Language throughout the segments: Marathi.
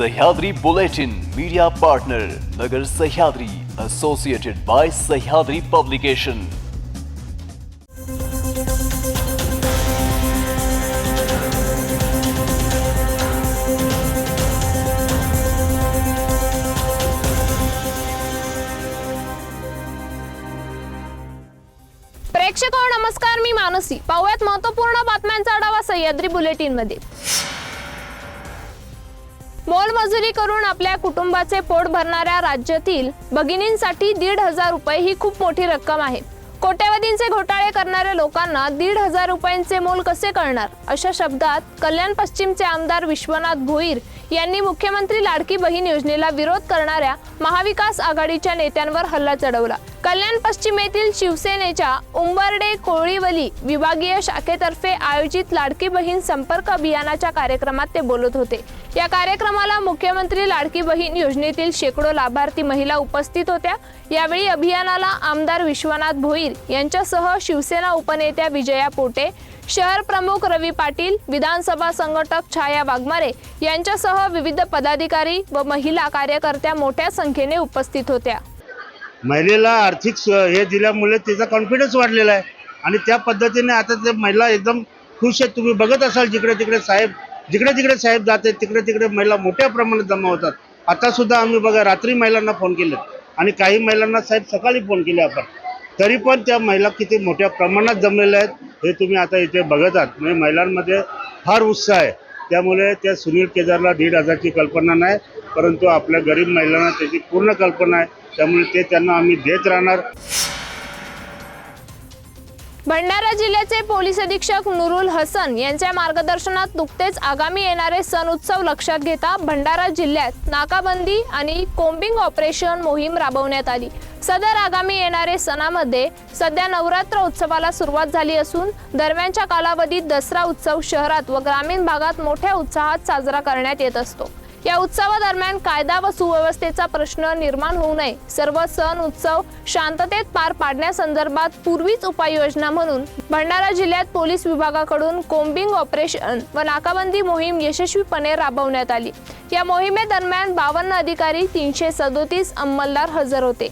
Sahyadri Bulletin media partner Nagar Sahyadri associated by Sahyadri publication प्रेक्षक हो, नमस्कार मी मानसी. पाहुयात महत्त्वपूर्ण बातम्यांचा आढावा सह्याद्री बुलेटिनमध्ये मोलमजुरी करून आपल्या कुटुंबाचे पोट भरणाऱ्या राज्यातील भगिनींसाठी दीड हजार रुपये ही खूप मोठी रक्कम आहे. कोट्यावधींचे घोटाळे करणाऱ्या लोकांना दीड हजार रुपयांचे मोल कसे कळणार? अशा शब्दात कल्याण पश्चिमचे आमदार विश्वनाथ भोईर यांनी मुख्यमंत्री लाडकी बहीण योजनेला विरोध करणाऱ्या महाविकास आघाडीच्या नेत्यांवर हल्ला चढवला. कल्याण पश्चिम येथील शिवसेनेच्या उंबर्डे कोळीवली विभागीय शाखेतर्फे आयोजित लाडकी बहीण संपर्क अभियानाच्या कार्यक्रमात ते बोलत होते. या कार्यक्रमाला मुख्यमंत्री लाडकी बहीण योजनेतील शेकडो लाभार्थी महिला उपस्थित होत्या. यावेळी अभियानाला आमदार विश्वनाथ भोईर यांच्यासह शिवसेना उपनेत्या विजया पोटे शहर प्रमुख रवी पाटील विधानसभा संघटक छाया वाघमारे यांच्यासह विविध पदाधिकारी व महिला कार्यकर्त्या मोठ्या संख्येने उपस्थित होत्या. महिलेला आर्थिक स- हे दिल्यामुळे तिचा कॉन्फिडन्स वाढलेला आहे. आणि त्या पद्धतीने आता ते महिला एकदम खुश आहेत तुम्ही बघत असाल जिकडे तिकडे साहेब जिकडे तिकडे साहेब जाते तिकडे तिकडे महिला मोठ्या प्रमाणात जमा होतात. आता सुद्धा आम्ही बघा रात्री महिलांना फोन केले. आणि काही महिलांना साहेब सकाळी फोन केले आपण. तरी पण त्या महिला किती मोठ्या प्रमाणात जमलेल्या आहेत हे तुम्ही आता इथे बघत आहात. म्हणजे महिलांमध्ये फार उत्साह आहे. त्यामुळे त्या सुनील केदारला दीड हजारची कल्पना नाही परंतु आपल्या गरीब महिलांना त्याची पूर्ण कल्पना आहे. त्यामुळे ते त्यांना आम्ही देत राहणार. भंडारा जिल्ह्याचे पोलीस अधीक्षक नुरुल हसन यांच्या मार्गदर्शनात नुकतेच आगामी येणारे सण उत्सव लक्षात घेता भंडारा जिल्ह्यात नाकाबंदी आणि कोम्बिंग ऑपरेशन मोहीम राबवण्यात आली. सदर आगामी येणारे सणामध्ये सध्या नवरात्र उत्सवाला सुरुवात झाली असून दरम्यानच्या कालावधीत दसरा उत्सव शहरात व ग्रामीण भागात मोठ्या उत्साहात साजरा करण्यात येत असतो. या उत्सवादरम्यान कायदा व सुव्यवस्थेचा प्रश्न निर्माण होऊ नये. सर्व सण उत्सव शांततेत पार पाडण्यासंदर्भात पूर्वीच उपाययोजना म्हणून भंडारा जिल्ह्यात पोलीस विभागाकडून कोम्बिंग ऑपरेशन व नाकाबंदी मोहीम यशस्वीपणे राबवण्यात आली. या मोहिमेदरम्यान बावन्न अधिकारी तीनशे सदोतीस अंमलदार हजर होते.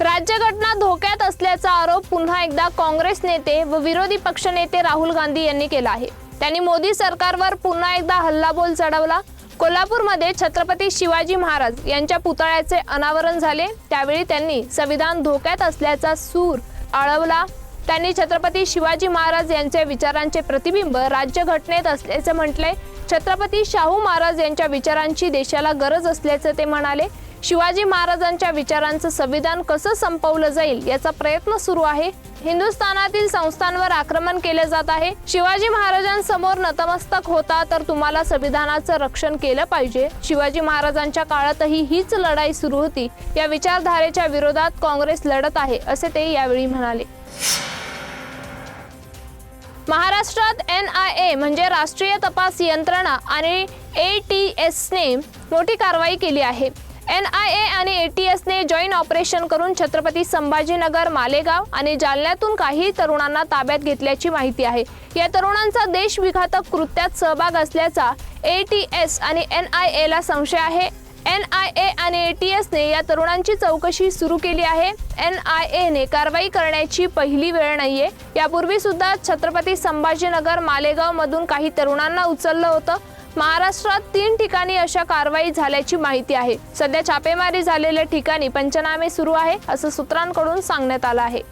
राज्यघटना धोक्यात असल्याचा आरोप पुन्हा एकदा काँग्रेस नेते व विरोधी पक्षनेते राहुल गांधी यांनी केला आहे. त्यांनी मोदी सरकारवर पुन्हा एकदा हल्लाबोल चढवला. कोल्हापूरमध्ये छत्रपती शिवाजी महाराज यांच्या पुतळ्याचे अनावरण झाले. त्यावेळी त्यांनी संविधान धोक्यात असल्याचा सूर आळवला. त्यांनी छत्रपती शिवाजी महाराज यांच्या विचारांचे प्रतिबिंब राज्यघटनेत असल्याचे म्हटले. छत्रपती शाहू महाराज यांच्या विचारांची देशाला गरज असल्याचं ते म्हणाले. शिवाजी महाराजांच्या विचारांचं संविधान कसं संपवलं जाईल याचा प्रयत्न सुरू आहे. हिंदुस्थानातील संस्थांवर आक्रमण केले जात आहे. शिवाजी महाराजांसमोर नतमस्तक होता तर तुम्हाला संविधानाचं रक्षण केलं पाहिजे. शिवाजी महाराजांच्या काळातही हीच लढाई सुरू होती. या विचारधारेच्या विरोधात काँग्रेस लढत आहे असे ते यावेळी म्हणाले. महाराष्ट्रात एन आय ए म्हणजे राष्ट्रीय तपास यंत्रणा आणि ए टी एसने मोठी कारवाई केली आहे. एन आय ए आणि ए टी एसने जॉईंट ऑपरेशन करून छत्रपती संभाजीनगर मालेगाव आणि जालन्यातून काही तरुणांना ताब्यात घेतल्याची माहिती आहे. या तरुणांचा देशविघातक कृत्यात सहभाग असल्याचा ए टी एस आणि एन आय एला संशय आहे. एन आय ए आणि ए टी एसने या तरुणांची चौकशी सुरू केली आहे. एन आय एने कारवाई करण्याची पहिली वेळ नाहीये. यापूर्वी सुद्धा छत्रपती संभाजीनगर मालेगाव मधून काही तरुणांना उचललं होतं. महाराष्ट्रात तीन ठिकाणी अशा कारवाई झाल्याची माहिती आहे. सध्या छापेमारी झालेल्या ठिकाणी पंचनामे सुरू आहे असं सूत्रांकडून सांगण्यात आलं आहे.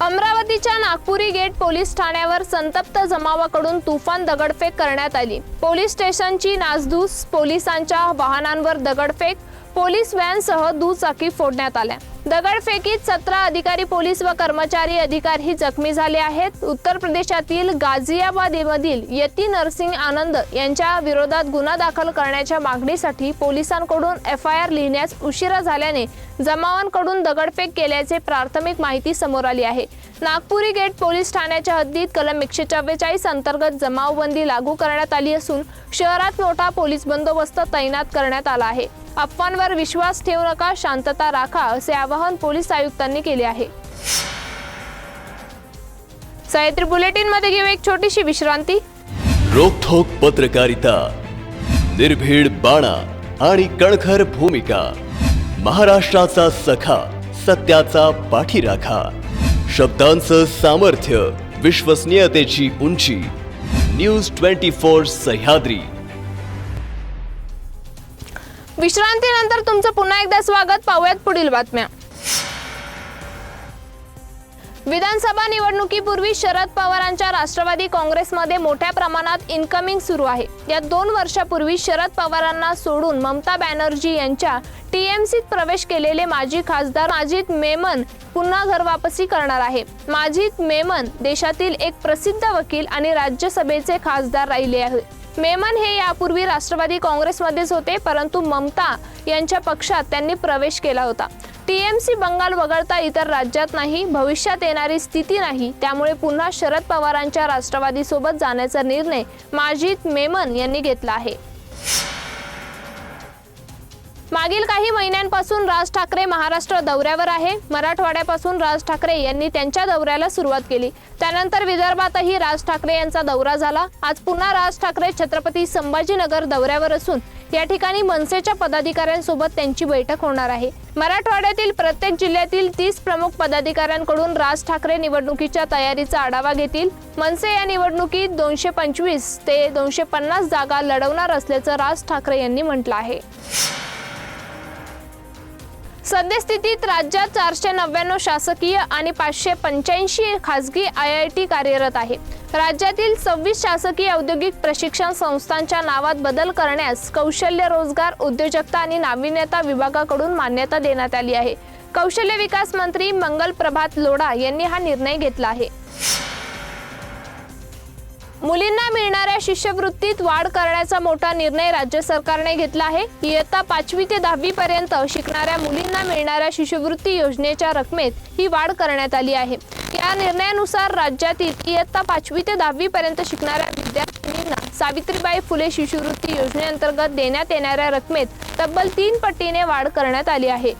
अमरावतीच्या नागपुरी गेट पोलीस ठाण्यावर संतप्त जमावाकडून तुफान दगडफेक करण्यात आली. पोलीस स्टेशनची नासधूस पोलिसांच्या वाहनांवर दगडफेक पोलीस व्हॅनसह दुचाकी फोडण्यात आल्या. दगडफेकीत सतरा अधिकारी पोलीस व कर्मचारी अधिकारी जखमी झाले आहेत. उत्तर प्रदेशातील गाझियाबाद मधील यती नरसिंग आनंद यांच्या विरोधात गुन्हा दाखल करण्याच्या मागणीसाठी पोलिसांकडून एफ आय आर लिहिण्यास उशिरा झाल्याने जमावांकडून दगडफेक केल्याचे प्राथमिक माहिती समोर आली आहे. नागपुरी गेट पोलीस ठाण्याच्या हद्दीत कलम एकशे चव्वेचाळीस अंतर्गत जमावबंदी लागू करण्यात आली असून शहरात मोठा पोलीस बंदोबस्त तैनात करण्यात आला आहे. अफवांवर विश्वास ठेवू नका शांतता राखा असे आवाहन पोलीस आयुक्तांनी केले आहे. सह्याद्री बुलेटिनमध्ये घेऊ एक छोटीशी विश्रांती. रोखोक पत्रकारिता निर्भीड बाणा आणि कणखर भूमिका महाराष्ट्राचा सखा सत्याचा पाठीराखा शब्दांचं सामर्थ्य विश्वसनीयतेची उंची न्यूज ट्वेंटी फोर सह्याद्री. विश्रांतीनंतर तुमचं पुन्हा एकदा स्वागत. पाहूयात पुढील बातम्या. विधानसभा निवडणुकीपूर्वी शरद पवारांच्या राष्ट्रवादी काँग्रेसमध्ये मोठ्या प्रमाणात इन्कमिंग सुरू आहे. या दोन वर्षापूर्वी शरद पवारांना सोडून ममता बॅनर्जी यांच्या टीएमसीत प्रवेश केलेले माजी खासदार माजिद मेमन पुन्हा घर वापसी करणार आहे. माजिद मेमन देशातील एक प्रसिद्ध वकील आणि राज्यसभेचे खासदार राहिले आहेत. मेमन हे यापूर्वी राष्ट्रवादी काँग्रेसमध्येच होते परंतु ममता यांच्या पक्षात त्यांनी प्रवेश केला होता. टीएमसी बंगाल वगळता इतर राज्यात नाही भविष्यात येणारी स्थिती नाही त्यामुळे पुन्हा शरद पवारांच्या राष्ट्रवादीसोबत जाण्याचा निर्णय माजिद मेमन यांनी घेतला आहे. मागील काही महिन्यांपासून राज ठाकरे महाराष्ट्र दौऱ्यावर आहे. मराठवाड्यापासून राज ठाकरे यांनी त्यांच्या दौऱ्याला सुरुवात केली. त्यानंतर विदर्भातही राज ठाकरे यांचा दौरा झाला. आज पुन्हा राज ठाकरे छत्रपती संभाजीनगर दौऱ्यावर असून या ठिकाणी मनसेच्या पदाधिकाऱ्यांसोबत त्यांची बैठक होणार आहे. मराठवाड्यातील प्रत्येक जिल्ह्यातील तीस प्रमुख पदाधिकाऱ्यांकडून राज ठाकरे निवडणुकीच्या तयारीचा आढावा घेतील. मनसे या निवडणुकीत दोनशे पंचवीस ते दोनशे पन्नास जागा लढवणार असल्याचं राज ठाकरे यांनी म्हटलं आहे. सद्यस्थितीत राज्यात चारशे नव्याण्णव शासकीय आणि पाचशे पंच्याऐंशी खासगी आय आय टी कार्यरत आहे. राज्यातील सव्वीस शासकीय औद्योगिक प्रशिक्षण संस्थांच्या नावात बदल करण्यास कौशल्य रोजगार उद्योजकता आणि नाविन्यता विभागाकडून मान्यता देण्यात आली आहे. कौशल्य विकास मंत्री मंगल प्रभात लोढा यांनी हा निर्णय घेतला आहे. मुलींना मिळणाऱ्या शिष्यवृत्तीत वाढ करण्याचा मोठा निर्णय राज्य सरकारने घेतला आहे. इयत्ता पाचवी ते दहावी पर्यंत शिकणाऱ्या मुलींना मिळणाऱ्या शिष्यवृत्ती योजनेच्या रकमेत ही वाढ करण्यात आली आहे. या निर्णयानुसार राज्यातील इयत्ता पाचवी ते दहावी पर्यंत शिकणाऱ्या विद्यार्थिनींना सावित्रीबाई फुले शिष्यवृत्ती योजनेअंतर्गत देण्यात येणाऱ्या रकमेत तब्बल तीन पटीने वाढ करण्यात आली आहे.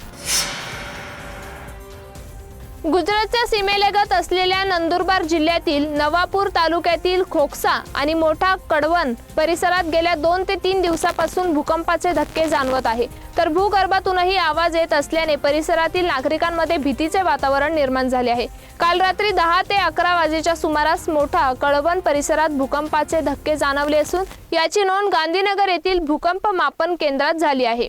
गुजरातच्या सीमेलगत असलेल्या नंदुरबार जिल्ह्यातील नवापूर तालुक्यातील खोकसा आणि मोठा कडवण परिसरात गेल्या दोन ते तीन दिवसापासून भूकंपाचे धक्के जाणवत आहे. तर भूगर्भातूनही आवाज येत असल्याने परिसरातील नागरिकांमध्ये भीतीचे वातावरण निर्माण झाले आहे. काल रात्री दहा ते अकरा वाजेच्या सुमारास मोठा कळवण परिसरात भूकंपाचे धक्के जाणवले असून याची नोंद गांधीनगर येथील भूकंप मापन केंद्रात झाली आहे.